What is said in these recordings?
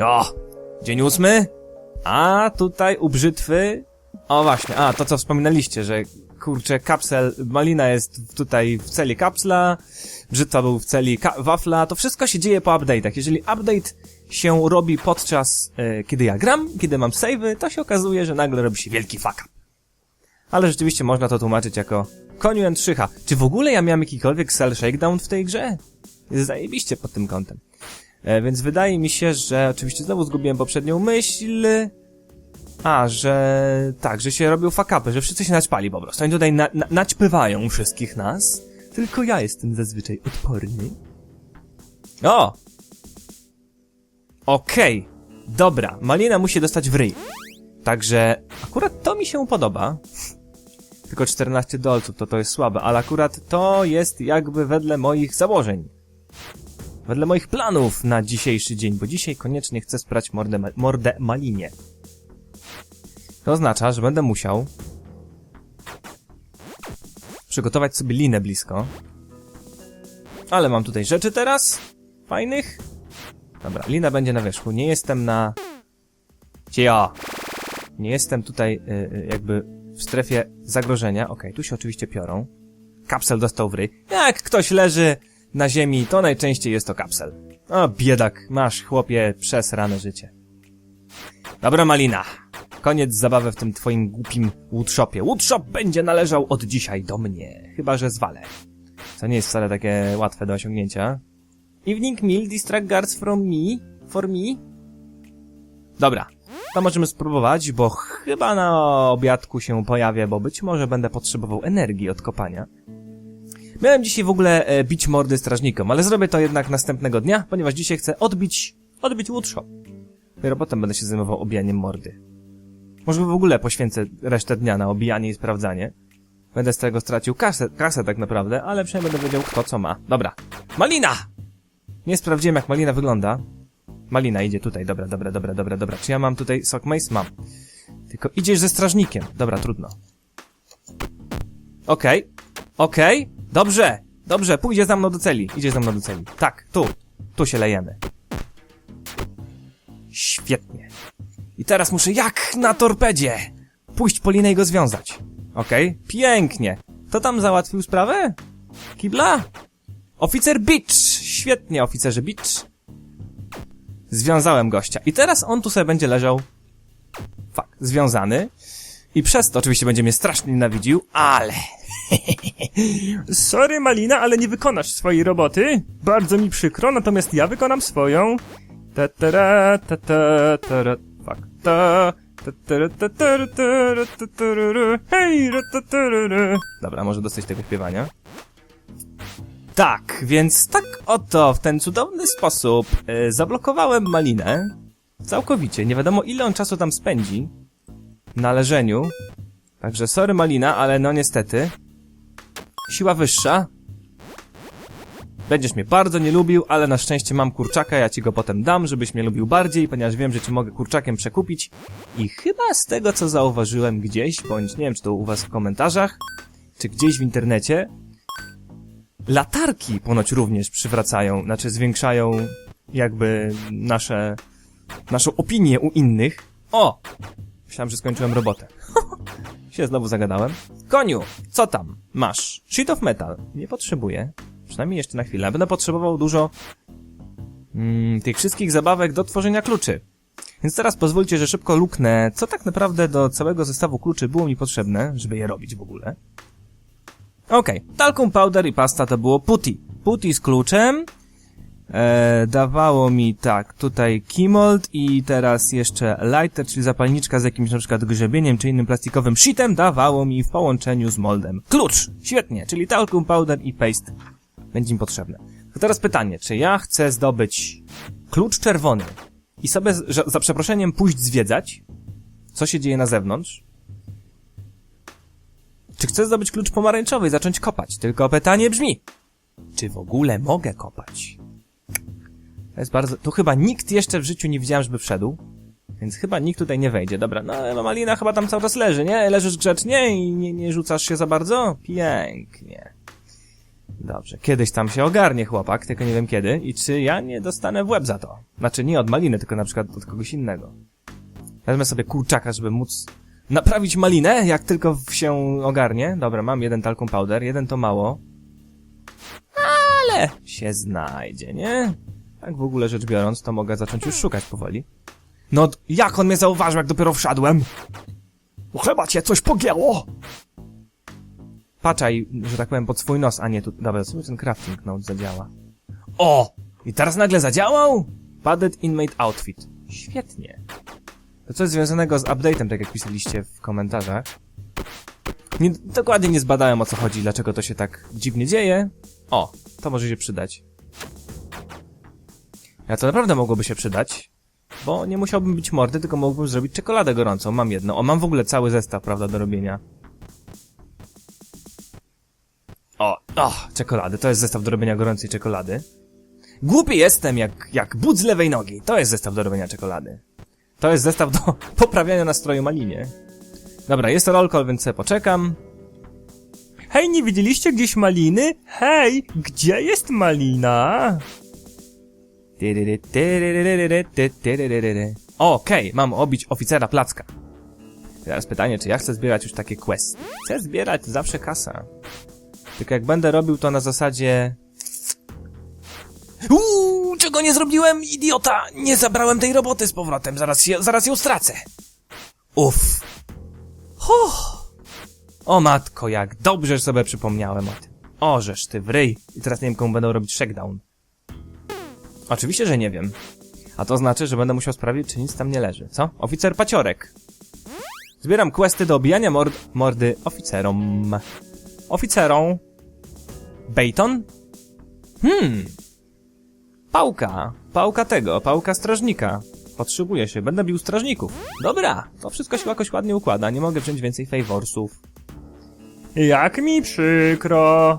O! Dzień ósmy. A tutaj u brzytwy. O właśnie, a to co wspominaliście, że kurczę, kapsel, malina jest tutaj w celi kapsla, brzytwa był w celi wafla, to wszystko się dzieje po update'ach. Jeżeli update się robi podczas, e, kiedy ja gram, kiedy mam save'y, to się okazuje, że nagle robi się wielki fuck. Ale rzeczywiście można to tłumaczyć jako koniu and szycha. Czy w ogóle ja miałem jakikolwiek cell shakedown w tej grze? Jest zajebiście pod tym kątem. E, więc wydaje mi się, że oczywiście znowu zgubiłem poprzednią myśl. A, że tak, że się robią fakapy, że wszyscy się naćpali po prostu. Oni tutaj na, na, naćpywają wszystkich nas. Tylko ja jestem zazwyczaj odporny. O! Okej, dobra, Malina musi dostać w ryj. Także akurat to mi się podoba. Tylko 14 dolców, to to jest słabe, ale akurat to jest jakby wedle moich założeń. Wedle moich planów na dzisiejszy dzień, bo dzisiaj koniecznie chcę sprać mordę, mordę Malinie. To oznacza, że będę musiał przygotować sobie linę blisko. Ale mam tutaj rzeczy teraz. Fajnych. Dobra, lina będzie na wierzchu. Nie jestem na... Cio! Nie jestem tutaj y, y, jakby w strefie zagrożenia. Okej, tu się oczywiście piorą. Kapsel dostał w. Jak ktoś leży na ziemi, to najczęściej jest to kapsel. O, biedak, masz, chłopie, przesrane życie. Dobra, Malina. Koniec zabawy w tym twoim głupim woodshopie. Woodshop będzie należał od dzisiaj do mnie. Chyba, że zwalę. Co nie jest wcale takie łatwe do osiągnięcia. Evening meal, distract guards from me. For me. Dobra. To możemy spróbować, bo chyba na obiadku się pojawię, bo być może będę potrzebował energii od kopania. Miałem dzisiaj w ogóle e, bić mordy strażnikom, ale zrobię to jednak następnego dnia, ponieważ dzisiaj chcę odbić, odbić woodshop. Dopiero potem będę się zajmował obijaniem mordy. Może w ogóle poświęcę resztę dnia na obijanie i sprawdzanie. Będę z tego stracił kasę, kasę tak naprawdę, ale przynajmniej będę wiedział kto co ma. Dobra. Malina! Nie sprawdziłem jak malina wygląda. Malina idzie tutaj, dobra, dobra, dobra, dobra, dobra. Czy ja mam tutaj sok mace? Mam. Tylko idziesz ze strażnikiem. Dobra, trudno. Okej. Okej. Dobrze. Dobrze, pójdzie za mną do celi. Idzie za mną do celi. Tak, tu. Tu się lejemy. Świetnie. I teraz muszę jak na torpedzie pójść po linę i go związać. Okej, pięknie. To tam załatwił sprawę? Kibla? Oficer Beach! Świetnie, oficerze Beach. Związałem gościa. I teraz on tu sobie będzie leżał. Fuck, związany. I przez to oczywiście będzie mnie strasznie nienawidził, ale... Sorry Malina, ale nie wykonasz swojej roboty. Bardzo mi przykro, natomiast ja wykonam swoją. Ta ta ta ta ta. Ta ta. Hej. Dobra, może dosyć tego śpiewania. Tak, więc tak oto w ten cudowny sposób e, zablokowałem malinę. Całkowicie. Nie wiadomo ile on czasu tam spędzi. Na leżeniu. Także sorry malina, ale no niestety. Siła wyższa. Będziesz mnie bardzo nie lubił, ale na szczęście mam kurczaka, ja ci go potem dam, żebyś mnie lubił bardziej, ponieważ wiem, że ci mogę kurczakiem przekupić. I chyba z tego, co zauważyłem gdzieś, bądź nie wiem, czy to u was w komentarzach, czy gdzieś w internecie, latarki ponoć również przywracają, znaczy zwiększają jakby nasze, naszą opinię u innych. O! Myślałem, że skończyłem robotę. się znowu zagadałem. Koniu, co tam? Masz. Sheet of metal. Nie potrzebuję. Przynajmniej jeszcze na chwilę. Będę potrzebował dużo mm, tych wszystkich zabawek do tworzenia kluczy. Więc teraz pozwólcie, że szybko luknę, co tak naprawdę do całego zestawu kluczy było mi potrzebne, żeby je robić w ogóle. Okej, talcum powder i pasta to było putty. Putty z kluczem. E, dawało mi tak, tutaj keymold i teraz jeszcze lighter, czyli zapalniczka z jakimś na przykład grzebieniem czy innym plastikowym shitem dawało mi w połączeniu z moldem. Klucz! Świetnie, czyli talcum powder i paste będzie mi potrzebne. To teraz pytanie, czy ja chcę zdobyć klucz czerwony i sobie z- że- za przeproszeniem pójść zwiedzać, co się dzieje na zewnątrz, czy chcę zdobyć klucz pomarańczowy i zacząć kopać? Tylko pytanie brzmi, czy w ogóle mogę kopać? To jest bardzo... Tu chyba nikt jeszcze w życiu nie widziałem, żeby wszedł. Więc chyba nikt tutaj nie wejdzie. Dobra, no Malina chyba tam cały czas leży, nie? Leżysz grzecznie i nie, nie rzucasz się za bardzo? Pięknie. Dobrze, kiedyś tam się ogarnie chłopak, tylko nie wiem kiedy i czy ja nie dostanę w łeb za to. Znaczy nie od maliny, tylko na przykład od kogoś innego. Wezmę sobie kurczaka, żeby móc naprawić malinę, jak tylko się ogarnie. Dobra, mam jeden talcum powder, jeden to mało. Ale się znajdzie, nie? Tak w ogóle rzecz biorąc, to mogę zacząć już szukać powoli. No, jak on mnie zauważył, jak dopiero wszedłem? O, chyba cię coś pogięło! Patrzaj, że tak powiem, pod swój nos, a nie tu... Dobra, sobie ten crafting note zadziała. O! I teraz nagle zadziałał? Padded inmate outfit. Świetnie. To coś związanego z update'em, tak jak pisaliście w komentarzach. Nie, dokładnie nie zbadałem o co chodzi, dlaczego to się tak dziwnie dzieje. O, to może się przydać. Ja to naprawdę mogłoby się przydać, bo nie musiałbym być mordy, tylko mógłbym zrobić czekoladę gorącą. Mam jedno. O, mam w ogóle cały zestaw, prawda, do robienia. O, o, czekolady. To jest zestaw do robienia gorącej czekolady. Głupi jestem jak, jak but z lewej nogi. To jest zestaw do robienia czekolady. To jest zestaw do poprawiania nastroju malinie. Dobra, jest to roll call, więc sobie poczekam. Hej, nie widzieliście gdzieś maliny? Hej, gdzie jest malina? Okej, mam obić oficera placka. Teraz pytanie, czy ja chcę zbierać już takie questy? Chcę zbierać zawsze kasa. Tylko jak będę robił to na zasadzie... Uuu, czego nie zrobiłem, idiota! Nie zabrałem tej roboty z powrotem, zaraz, się, zaraz ją stracę. Uff. Huh. O matko, jak dobrze sobie przypomniałem o tym. Ożesz ty w ryj. I teraz nie wiem, komu będą robić shakedown. Oczywiście, że nie wiem. A to znaczy, że będę musiał sprawdzić, czy nic tam nie leży. Co? Oficer paciorek. Zbieram questy do obijania mord mordy oficerom. Oficerom. Bacon? Hmm. Pałka. Pałka tego. Pałka strażnika. Potrzebuję się. Będę bił strażników. Dobra. To wszystko się jakoś ładnie układa. Nie mogę wziąć więcej favorsów. Jak mi przykro.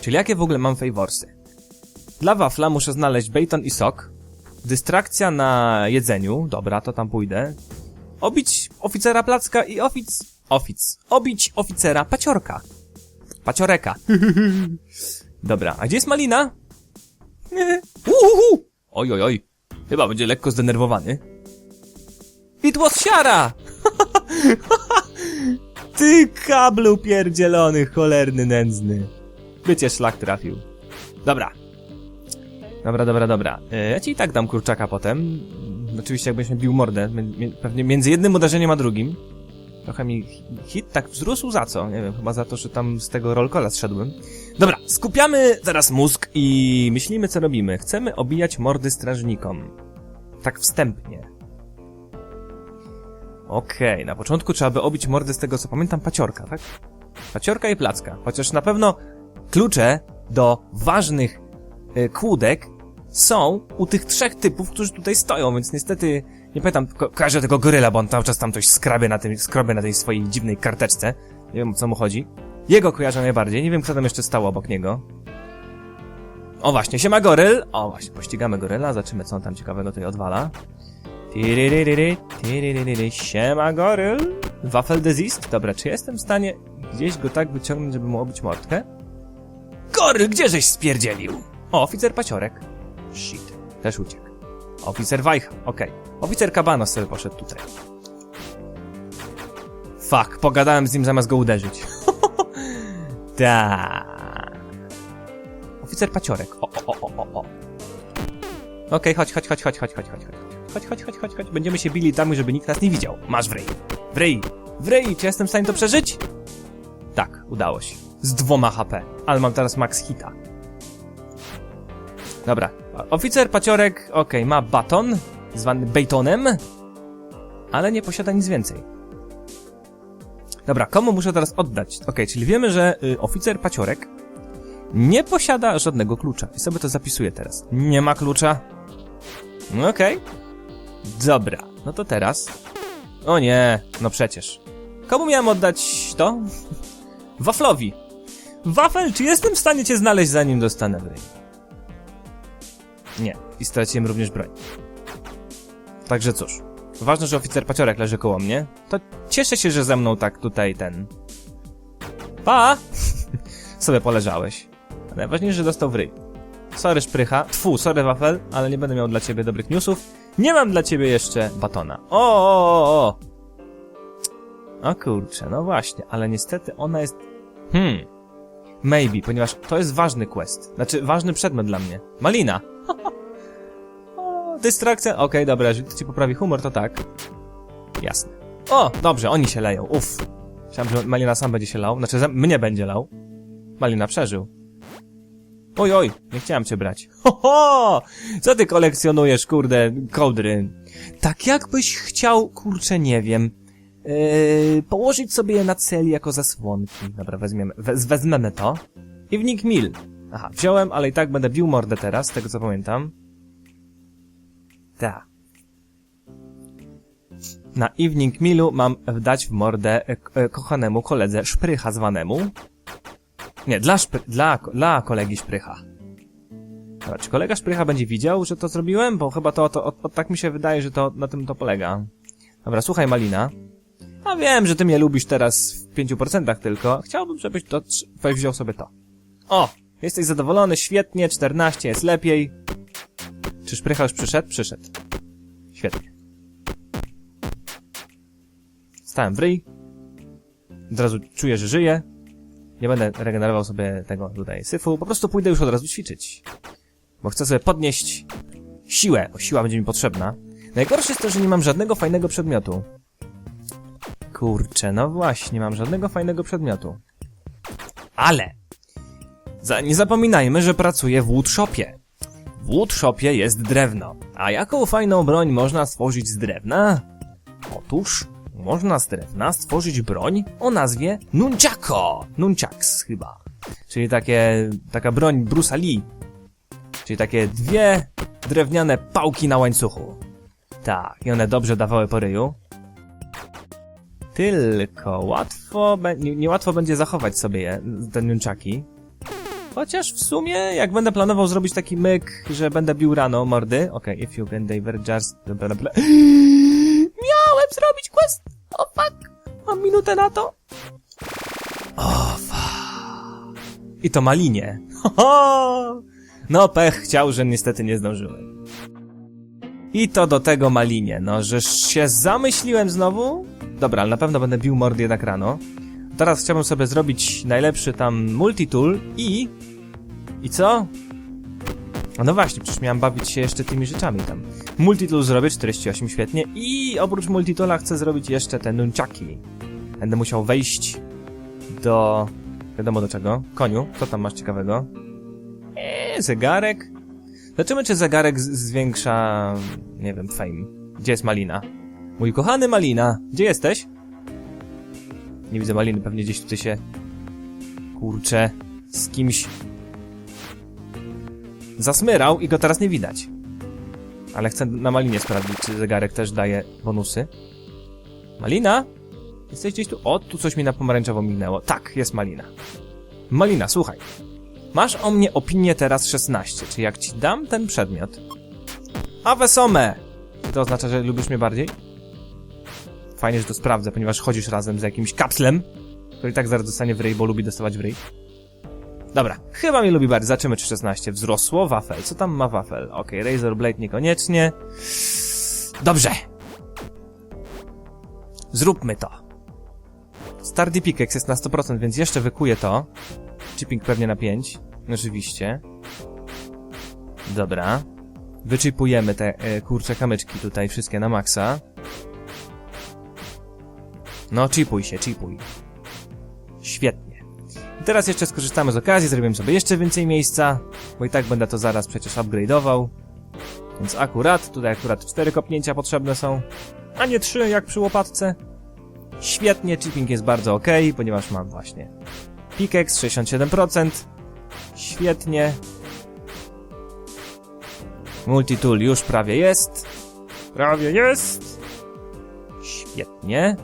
Czyli jakie w ogóle mam favorsy? Dla wafla muszę znaleźć bacon i sok. Dystrakcja na jedzeniu. Dobra, to tam pójdę. Obić oficera placka i ofic... Ofic. Obić oficera paciorka. Pacioreka. Dobra, a gdzie jest malina? Uhuhu! Oj, oj, oj. Chyba będzie lekko zdenerwowany. It was siara! Ty kablu pierdzielony, cholerny, nędzny. By cię szlak trafił. Dobra. Dobra, dobra, dobra. E, ja ci i tak dam kurczaka potem. Oczywiście jakbyś mi bił mordę. Pewnie między jednym uderzeniem a drugim. Trochę mi hit tak wzrósł za co? Nie wiem, chyba za to, że tam z tego rollcola zszedłem. Dobra, skupiamy teraz mózg i myślimy co robimy. Chcemy obijać mordy strażnikom. Tak wstępnie. Okej, na początku trzeba by obić mordy z tego co pamiętam paciorka, tak? Paciorka i placka. Chociaż na pewno klucze do ważnych y, kłódek są u tych trzech typów, którzy tutaj stoją, więc niestety nie pamiętam, ko kojarzę tego goryla, bo on cały czas tam coś skrabie na, tym, skrobie na tej swojej dziwnej karteczce. Nie wiem co mu chodzi. Jego kojarzę najbardziej, nie wiem kto tam jeszcze stał obok niego. O właśnie, siema goryl! O właśnie, pościgamy goryla, zobaczymy co on tam ciekawego tutaj odwala. Tiriririri, tiriririri, Siema goryl! Wafel desist? Dobra, czy jestem w stanie gdzieś go tak wyciągnąć, żeby mu obić mordkę? Goryl, gdzieżeś spierdzielił? O, oficer paciorek. Shit, też uciekł. Oficer Wajcha, okej. Oficer Kabanos sobie poszedł tutaj. Fuck, pogadałem z nim zamiast go uderzyć. Da. Oficer paciorek. O, o, o, o, o. Okej, chodź, chodź, chodź, chodź, chodź, chodź, chodź, chodź. Chodź, chodź, chodź, chodź, chodź. Będziemy się bili tam, żeby nikt nas nie widział. Masz w ryj. W. W. Czy jestem w stanie to przeżyć? Tak, udało się. Z dwoma HP. Ale mam teraz max hita. Dobra. Oficer paciorek, okej, ma baton, zwany batonem, ale nie posiada nic więcej. Dobra, komu muszę teraz oddać? Okej, czyli wiemy, że y, oficer paciorek nie posiada żadnego klucza. I sobie to zapisuję teraz. Nie ma klucza. Okej. Dobra, no to teraz. O nie, no przecież. Komu miałem oddać to? Waflowi. Wafel, czy jestem w stanie cię znaleźć zanim dostanę w? Nie. I straciłem również broń. Także cóż. Ważne, że oficer paciorek leży koło mnie. To cieszę się, że ze mną tak tutaj ten... Pa! sobie poleżałeś. Najważniejsze, że dostał w ryj. Sorry szprycha, tfu, sorry wafel, ale nie będę miał dla ciebie dobrych newsów. Nie mam dla ciebie jeszcze batona. O, o, o, o. O kurczę, no właśnie, ale niestety ona jest... Hmm. Maybe, ponieważ to jest ważny quest. Znaczy, ważny przedmiot dla mnie. Malina. Dystrakcja? Okej, dobra, jeżeli to ci poprawi humor, to tak. Jasne. O, dobrze, oni się leją, uff. Myślałem, że Malina sam będzie się lał, znaczy mnie będzie lał. Malina przeżył. Oj, oj, nie chciałem cię brać. Ho, ho! Co ty kolekcjonujesz, kurde, kołdry? Tak jakbyś chciał, kurczę, nie wiem, yy, położyć sobie je na celi jako zasłonki. Dobra, weźmiemy, wez, wezmemy to. Evening Mill. Aha, wziąłem, ale i tak będę bił mordę teraz, z tego co pamiętam. Ta. Na Evening Millu mam wdać w mordę e, e, kochanemu koledze Szprycha zwanemu. Nie, dla, szpry, dla, dla kolegi Szprycha. Dobra, czy kolega Szprycha będzie widział, że to zrobiłem? Bo chyba to, to o, o, tak mi się wydaje, że to na tym to polega. Dobra, słuchaj Malina. A wiem, że ty mnie lubisz teraz w 5% tylko. Chciałbym, żebyś to weź wziął sobie to. O! Jesteś zadowolony, świetnie, 14 jest lepiej. Czy Szprycha już przyszedł? Przyszedł. Świetnie. Stałem w ryj. Od razu czuję, że żyję. Nie będę regenerował sobie tego tutaj syfu. Po prostu pójdę już od razu ćwiczyć. Bo chcę sobie podnieść siłę, bo siła będzie mi potrzebna. Najgorsze jest to, że nie mam żadnego fajnego przedmiotu. Kurczę, no właśnie, nie mam żadnego fajnego przedmiotu. Ale! Nie zapominajmy, że pracuję w woodshopie. W woodshopie jest drewno. A jaką fajną broń można stworzyć z drewna? Otóż można z drewna stworzyć broń o nazwie Nunchako. Nunchaks chyba. Czyli takie, taka broń Bruce'a Lee. Czyli takie dwie drewniane pałki na łańcuchu. Tak, i one dobrze dawały po ryju. Tylko łatwo, be- nie- niełatwo będzie zachować sobie je, te nunchaki. Chociaż w sumie, jak będę planował zrobić taki myk, że będę bił rano mordy. Okej, if you can divergers... Miałem zrobić quest! O fuck! Mam minutę na to? O fuck. I to malinie. Ho! No pech chciał, że niestety nie zdążyłem. I to do tego malinie, no, że się zamyśliłem znowu. Dobra, ale na pewno będę bił mordy jednak rano. Teraz chciałbym sobie zrobić najlepszy tam multitool i... I co? No właśnie, przecież miałem bawić się jeszcze tymi rzeczami tam. Multitool zrobię, 48, świetnie. I oprócz multitoola chcę zrobić jeszcze te nunchaki. Będę musiał wejść do... Wiadomo do czego. Koniu, co tam masz ciekawego? Eee, zegarek. Zobaczymy, czy zegarek zwiększa... Nie wiem, fame. Gdzie jest Malina? Mój kochany Malina, gdzie jesteś? Nie widzę Maliny, pewnie gdzieś tutaj się... Kurczę, z kimś... Zasmyrał i go teraz nie widać. Ale chcę na Malinie sprawdzić, czy zegarek też daje bonusy. Malina? Jesteś gdzieś tu? O, tu coś mi na pomarańczowo mignęło. Tak, jest Malina. Malina, słuchaj. Masz o mnie opinię teraz 16. Czy jak ci dam ten przedmiot... A wesome! Czy to oznacza, że lubisz mnie bardziej? Fajnie, że to sprawdzę, ponieważ chodzisz razem z jakimś kapslem, który tak zaraz dostanie w ryj, bo lubi dostawać w ryj. Dobra, chyba mnie lubi bardziej. Zobaczymy, czy 16 wzrosło. Wafel. Co tam ma wafel? Okej, Razor Blade niekoniecznie. Dobrze. Zróbmy to. Stardy Pickaxe jest na 100%, więc jeszcze wykuję to. Chipping pewnie na 5. Oczywiście. Dobra. Wyczipujemy te e, kurcze kamyczki tutaj, wszystkie na maksa. No, chipuj się, chipuj. Świetnie. I teraz jeszcze skorzystamy z okazji, zrobimy sobie jeszcze więcej miejsca, bo i tak będę to zaraz przecież upgrade'ował. Więc akurat, tutaj akurat cztery kopnięcia potrzebne są, a nie trzy jak przy łopatce. Świetnie, chipping jest bardzo ok, ponieważ mam właśnie pickaxe 67%. Świetnie. Multitool już prawie jest. Prawie jest. Świetnie.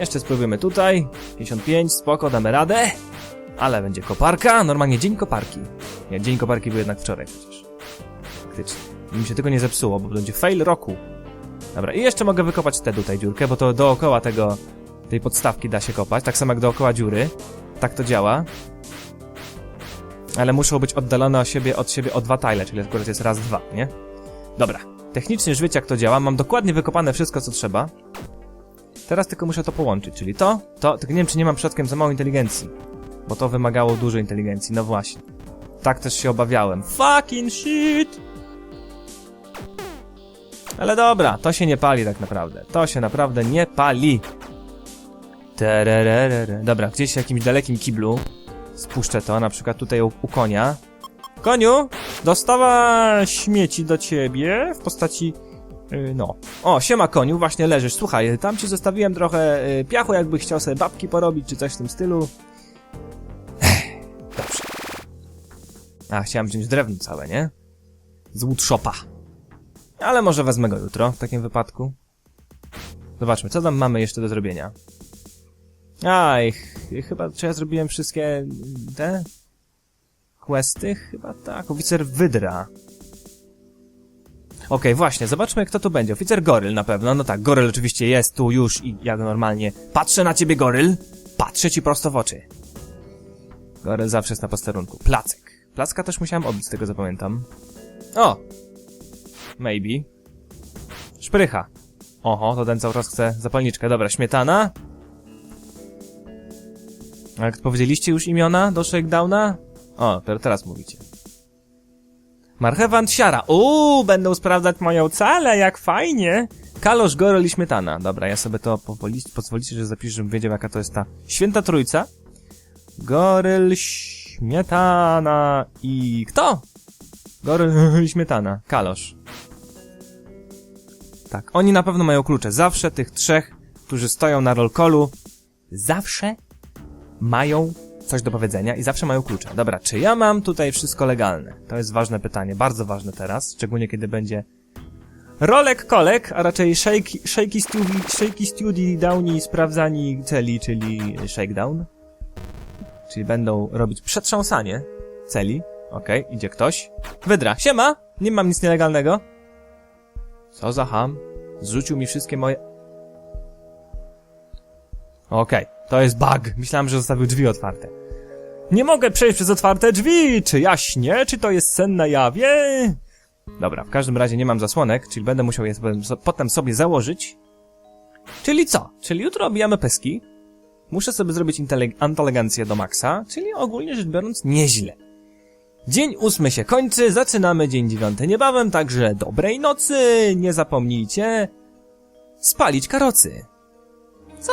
Jeszcze spróbujemy tutaj. 55, spoko, damy radę. Ale będzie koparka. Normalnie dzień koparki. Nie, dzień koparki był jednak wczoraj przecież. Faktycznie. Mi się tego nie zepsuło, bo będzie fail roku. Dobra, i jeszcze mogę wykopać tę tutaj dziurkę, bo to dookoła tego, tej podstawki da się kopać, tak samo jak dookoła dziury. Tak to działa. Ale muszą być oddalone od siebie, od siebie o dwa tile, czyli akurat jest raz, dwa, nie? Dobra. Technicznie już wiecie jak to działa, mam dokładnie wykopane wszystko co trzeba. Teraz tylko muszę to połączyć, czyli to, to, tylko nie wiem czy nie mam przypadkiem za mało inteligencji. Bo to wymagało dużo inteligencji, no właśnie. Tak też się obawiałem. Fucking shit! Ale dobra, to się nie pali tak naprawdę. To się naprawdę nie pali. Tererere. Dobra, gdzieś w jakimś dalekim kiblu spuszczę to, na przykład tutaj u, u konia. Koniu, dostawa śmieci do ciebie w postaci... Yy, no. O, siema koniu, właśnie leżysz. Słuchaj, tam ci zostawiłem trochę yy, piachu, jakbyś chciał sobie babki porobić, czy coś w tym stylu. Dobrze. A, chciałem wziąć drewno całe, nie? Z woodshopa. Ale może wezmę go jutro, w takim wypadku. Zobaczmy, co tam mamy jeszcze do zrobienia. Aj, ch- chyba, czy ja zrobiłem wszystkie te questy? Chyba tak, oficer Wydra. Okej, właśnie, zobaczmy kto tu będzie. Oficer Goryl na pewno, no tak, Goryl oczywiście jest tu już i jak normalnie. Patrzę na ciebie, Goryl! Patrzę ci prosto w oczy. Goryl zawsze jest na posterunku. Placek. Placka też musiałem obić, z tego zapamiętam. O! Maybe. Szprycha. Oho, to ten cały czas chce zapalniczkę. Dobra, śmietana. Jak powiedzieliście już imiona do shakedowna? O, te- teraz mówicie. Marchewa siara. Uuu, będą sprawdzać moją calę, jak fajnie. Kalosz, goryl i śmietana. Dobra, ja sobie to pozwolicie, że zapiszę, żebym wiedział, jaka to jest ta święta trójca. Goryl, śmietana i... Kto? Goryl śmietana. Kalosz. Tak, oni na pewno mają klucze. Zawsze tych trzech, którzy stoją na rollcallu, zawsze mają coś do powiedzenia i zawsze mają klucze. Dobra, czy ja mam tutaj wszystko legalne? To jest ważne pytanie, bardzo ważne teraz, szczególnie kiedy będzie rolek kolek, a raczej shake, shaky, studi, shaky studi downi sprawdzani celi, czyli shakedown. Czyli będą robić przetrząsanie celi. Okej, idzie ktoś. Wydra, siema! Nie mam nic nielegalnego. Co za ham? Zrzucił mi wszystkie moje... Okej, to jest bug. Myślałem, że zostawił drzwi otwarte. Nie mogę przejść przez otwarte drzwi! Czy ja śnię? Czy to jest sen na jawie? Dobra, w każdym razie nie mam zasłonek, czyli będę musiał je potem sobie założyć. Czyli co? Czyli jutro obijamy peski. Muszę sobie zrobić inteligencję do maksa, czyli ogólnie rzecz biorąc nieźle. Dzień ósmy się kończy, zaczynamy dzień dziewiąty niebawem, także dobrej nocy, nie zapomnijcie spalić karocy. Co?